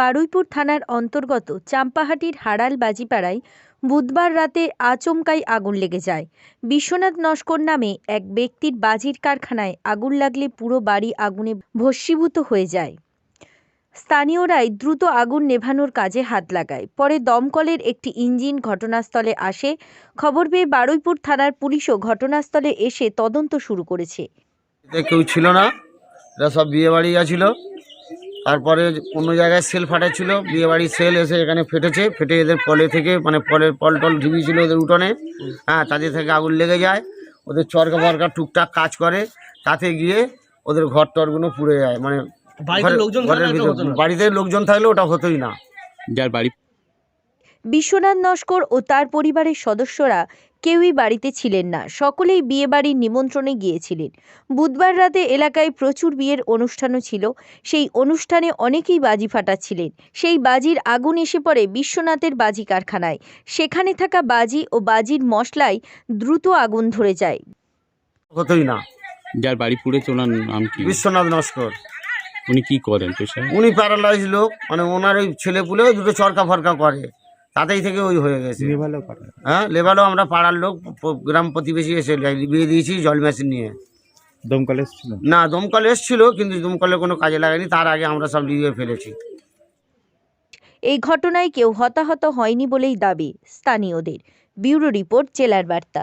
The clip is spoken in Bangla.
বারুইপুর থানার অন্তর্গত চাম্পাহাটির হাড়াল বাজিপাড়ায় বুধবার রাতে আচমকাই আগুন লেগে যায়। বিশ্বনাথ নস্কর নামে এক ব্যক্তির বাজির কারখানায় আগুন লাগলে পুরো বাড়ি আগুনে ভস্মীভূত হয়ে যায়। স্থানীয়রাই দ্রুত আগুন নেভানোর কাজে হাত লাগায়। পরে দমকলের একটি ইঞ্জিন ঘটনাস্থলে আসে। খবর পেয়ে বারুইপুর থানার পুলিশও ঘটনাস্থলে এসে তদন্ত শুরু করেছে। কেউ ছিল না সব বিয়ে বাড়ি গেছিল। তারপরে অন্য জায়গায় সেল ফাটাচ্ছিল বিয়ে বাড়ির সেল এসে এখানে ফেটেছে ফেটে এদের পলে থেকে মানে পলের পল টল ঢুকিয়েছিল ওদের উঠোনে। হ্যাঁ তাদের থেকে আগুন লেগে যায় ওদের চরকা ফরকা টুকটাক কাজ করে তাতে গিয়ে ওদের ঘর টরগুলো পুড়ে যায় মানে। বাড়িতে লোকজন থাকলে ওটা হতোই না। যার বাড়ি বিশ্বনাথ নস্কর ও তার পরিবারের সদস্যরা কেউই বাড়িতে ছিলেন না। সকলেই বিয়েবাড়ির নিমন্ত্রণে গিয়েছিলেন। বুধবার রাতে এলাকায় প্রচুর বিয়ের অনুষ্ঠানও ছিল। সেই অনুষ্ঠানে অনেকেই বাজি ফাটাচ্ছিলেন। সেই বাজির আগুন এসে পড়ে বিশ্বনাথের বাজি কারখানায়। সেখানে থাকা বাজি ও বাজির মশলায় দ্রুত আগুন ধরে যায়। না? যার বাড়ি ওনার নাম কি? বিশ্বনাথ নস্কর। উনি কি করেন পেশায়? উনি প্যারালাইজ লোক। মানে ওনার ওই ছেলে পুলে দুটো চরকা ফরকা করে। তাতেই থেকে ওই হয়ে গেছে। হ্যাঁ লেবালো আমরা পাড়ার লোক গ্রাম প্রতিবেশী এসে বিয়ে দিয়েছি জল মেশিন নিয়ে। দমকল এসেছিল? না দমকল এসছিল কিন্তু দমকলে কোনো কাজে লাগেনি তার আগে আমরা সব লিভিয়ে ফেলেছি। এই ঘটনায় কেউ হতাহত হয়নি বলেই দাবি স্থানীয়দের। ব্যুরো রিপোর্ট জেলার বার্তা।